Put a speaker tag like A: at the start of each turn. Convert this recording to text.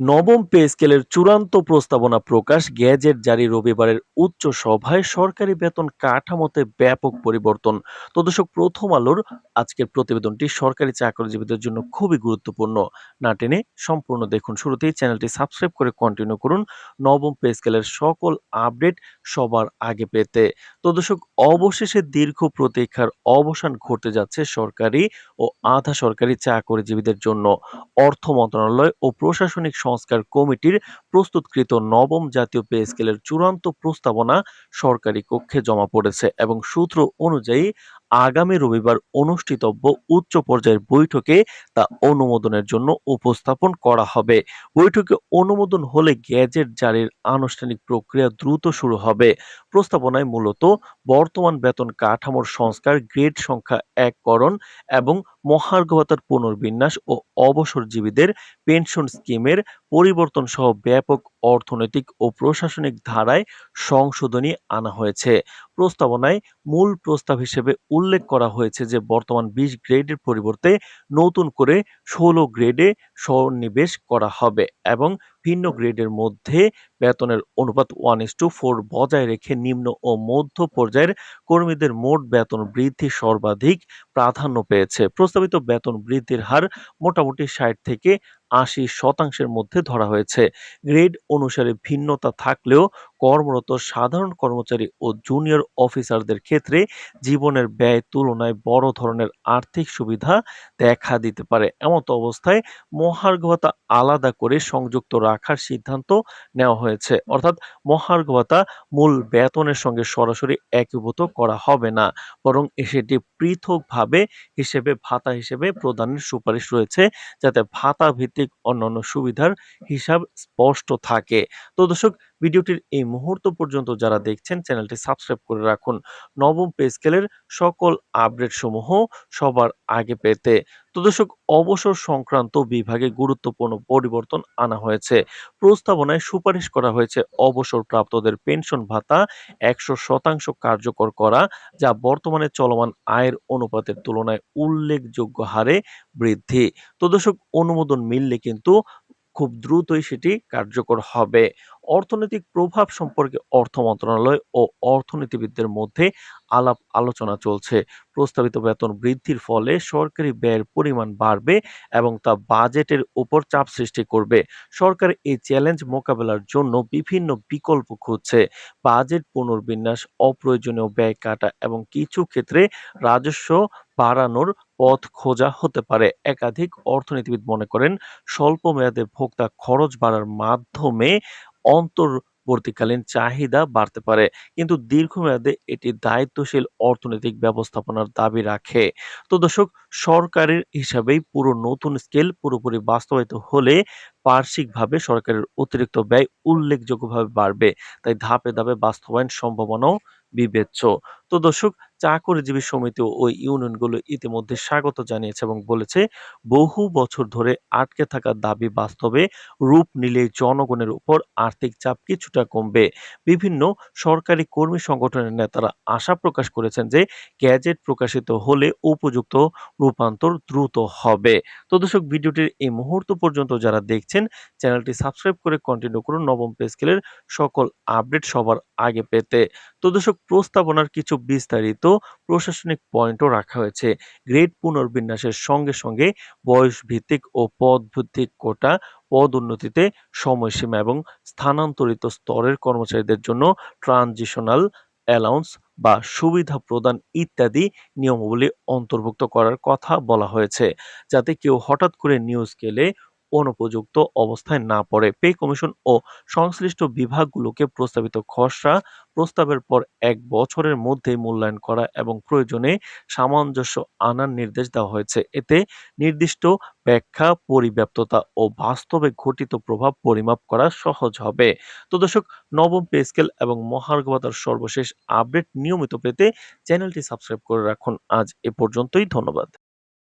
A: নবম পে স্কেলের চূড়ান্ত প্রস্তাবনা প্রকাশ গ্যাজেট জারি রবিবারের উচ্চ সভায় সরকারি বেতন কাঠামোতে ব্যাপক পরিবর্তন। তো দর্শক, প্রথম আলোর আজকের প্রতিবেদনটি সরকারি চাকরিজীবীদের জন্য খুবই গুরুত্বপূর্ণ। না টেনে সম্পূর্ণ দেখুন শুরুতেই চ্যানেলটি সাবস্ক্রাইব করে কন্টিনিউ করুন নবম পে স্কেলের সকল আপডেট সবার আগে পেতে। তো দর্শক, অবশেষে দীর্ঘ প্রতীক্ষার অবসান ঘটতে যাচ্ছে সরকারি ও আধা সরকারি চাকরিজীবীদের জন্য। অর্থ মন্ত্রণালয় ও প্রশাসনিক সংস্কার কমিটির প্রস্তুতকৃত নবম জাতীয় পে স্কেলের চূড়ান্ত প্রস্তাবনা সরকারি কক্ষে জমা পড়েছে এবং সূত্র অনুযায়ী আগামী রবিবার অনুষ্ঠিতব্য উচ্চ পর্যায়ের বৈঠকে তা অনুমোদনের জন্য উপস্থাপন করা হবে। বৈঠকে অনুমোদন হলে গ্যাজেট জারির আনুষ্ঠানিক প্রক্রিয়া দ্রুত শুরু হবে। প্রস্তাবনায় মূলত বর্তমান বেতন কাঠামোর সংস্কার গ্রেড সংখ্যা এককরণ এবং মহার্ঘ ভাতার পুনর্বিন্যাস ও অবসরজীবীদের পেনশন স্কিমের পরিবর্তন সহ ব্যাপক অর্থনৈতিক ও প্রশাসনিক ধারায় সংশোধনী আনা হয়েছে। প্রস্তাবনায় মূল প্রস্তাব হিসেবে উল্লেখ করা হয়েছে যে, বর্তমান বিশ গ্রেডের পরিবর্তে নতুন করে ষোলো গ্রেডে সন্নিবেশ করা হবে এবং ভিন্ন গ্রেডের মধ্যে বেতনের অনুপাত ওয়ান ইস টু ফোর বজায় রেখে নিম্ন ও মধ্য পর্যায়ের কর্মীদের মোট বেতন বৃদ্ধি সর্বাধিক প্রাধান্য পেয়েছে। প্রস্তাবিত বেতন বৃদ্ধির হার মোটামুটি ষাট থেকে আশি শতাংশের মধ্যে ধরা হয়েছে। গ্রেড অনুসারে ভিন্নতা থাকলেও কর্মরত সাধারণ কর্মচারী ও জুনিয়র অফিসারদের ক্ষেত্রে জীবনের ব্যয় তুলনায় বড় ধরনের আর্থিক সুবিধা দেখা দিতে পারে। এমত অবস্থায় মহার্ঘ ভাতা আলাদা করে সংযুক্ত রাখার সিদ্ধান্ত নেওয়া হয়েছে। অর্থাৎ মহার্ঘ ভাতা মূল বেতনের সঙ্গে সরাসরি একীভূত করা হবে না, বরং সেটি পৃথকভাবে হিসেবে ভাতা হিসেবে প্রদানের সুপারিশ রয়েছে, যাতে ভাতা ভিত্তিক অন্যান্য সুবিধার হিসাব স্পষ্ট থাকে। তো দর্শক ভিডিওটির এই মুহূর্ত পর্যন্ত যারা দেখছেন, চ্যানেলটি সাবস্ক্রাইব করে রাখুন। নবম পে স্কেলের সকল আপডেট সমূহ সবার আগে পেতে। তো দর্শক, অবসর সংক্রান্ত বিভাগে গুরুত্বপূর্ণ পরিবর্তন আনা হয়েছে। প্রস্তাবনায় সুপারিশ করা হয়েছে অবসর প্রাপ্তদের পেনশন ভাতা একশো শতাংশ কার্যকর করা, যা বর্তমানে চলমান আয়ের অনুপাতের তুলনায় উল্লেখযোগ্য হারে বৃদ্ধি। তো দর্শক, অনুমোদন মিললে কিন্তু খুব দ্রুতই সেটি কার্যকর হবে। অর্থনৈতিক প্রভাব সম্পর্কে অর্থ মন্ত্রণালয় ও অর্থনীতিবিদদের মধ্যে আলাপ আলোচনা চলছে। প্রস্তাবিত বেতন বৃদ্ধির ফলে সরকারি ব্যয়ের পরিমাণ বাড়বে এবং তা বাজেটের উপর চাপ সৃষ্টি করবে। সরকার এই চ্যালেঞ্জ মোকাবেলার জন্য বিভিন্ন বিকল্প খুঁজছে। বাজেট পুনর্বিন্যাস, অপ্রয়োজনীয় ব্যয় কাটা এবং কিছু ক্ষেত্রে রাজস্ব বাড়ানোর পথ খোঁজা হতে পারে। একাধিক অর্থনীতিবিদ মনে করেন, স্বল্প মেয়াদে ভোক্তা খরচ বাড়ার মাধ্যমে অন্তর্বর্তীকালীন চাহিদা বাড়তে পারে। কিন্তু দীর্ঘমেয়াদে এটি দায়িত্বশীল অর্থনৈতিক ব্যবস্থাপনার দাবি রাখে। তো দর্শক, সরকারের হিসাবেই পুরো নতুন স্কেল পুরোপুরি বাস্তবায়িত হলে বার্ষিকভাবে সরকারের অতিরিক্ত ব্যয় উল্লেখযোগ্যভাবে বাড়বে। তাই ধাপে ধাপে বাস্তবায়ন সম্ভাবনাও বিবেচ্য। তো দর্শক চাকরিজীবী সমিতি ও ইউনিয়নগুলো ইতিমধ্যে স্বাগত জানিয়েছে এবং বলেছে, বহু বছর ধরে আটকে থাকা দাবি বাস্তবে রূপ নিলে জনগণের উপর আর্থিক চাপ কিছুটা কমবে। বিভিন্ন সরকারি কর্মী সংগঠনের নেতারা আশা প্রকাশ করেছেন যে, গ্যাজেট প্রকাশিত হলে উপযুক্ত রূপান্তর দ্রুত হবে। তো দর্শক, ভিডিওটির এই মুহূর্ত পর্যন্ত যারা দেখছেন, চ্যানেলটি সাবস্ক্রাইব করে কন্টিনিউ করুন নবম পে স্কেলের সকল আপডেট সবার আগে পেতে। তো দর্শক প্রস্তাবনার কিছু বিস্তারিত প্রশাসনিক পয়েন্টও রাখা হয়েছে। গ্রেড পুনর্বিন্যাসের সঙ্গে সঙ্গে বয়স ভিত্তিক ও পদ ভিত্তিক কোটা পদ উন্নতিতে সময়সীমা এবং স্থানান্তরিত স্তরের কর্মচারীদের জন্য ট্রানজিশনাল অ্যালাউন্স বা সুবিধা প্রদান ইত্যাদি নিয়মাবলী অন্তর্ভুক্ত করার কথা বলা হয়েছে। যাতে কেউ হঠাৎ করে নিউজ স্কেলে অনুপযুক্ত অবস্থায় না পড়ে। পে কমিশন ও সংশ্লিষ্ট বিভাগগুলোকে প্রস্তাবিত খসড়া প্রস্তাবের পর এক বছরের মধ্যে মূল্যায়ন করা এবং প্রয়োজনে সামঞ্জস্য আনার নির্দেশ দেওয়া হয়েছে। এতে নির্দিষ্ট ব্যাখ্যা, পরিব্যাপ্ততা ও বাস্তবে ঘটিত প্রভাব পরিমাপ করা সহজ হবে। তো দর্শক, নবম পে স্কেল এবং মহার্ঘ ভাতার সর্বশেষ আপডেট নিয়মিত পেতে চ্যানেলটি সাবস্ক্রাইব করে রাখুন। আজ এ পর্যন্তই, ধন্যবাদ।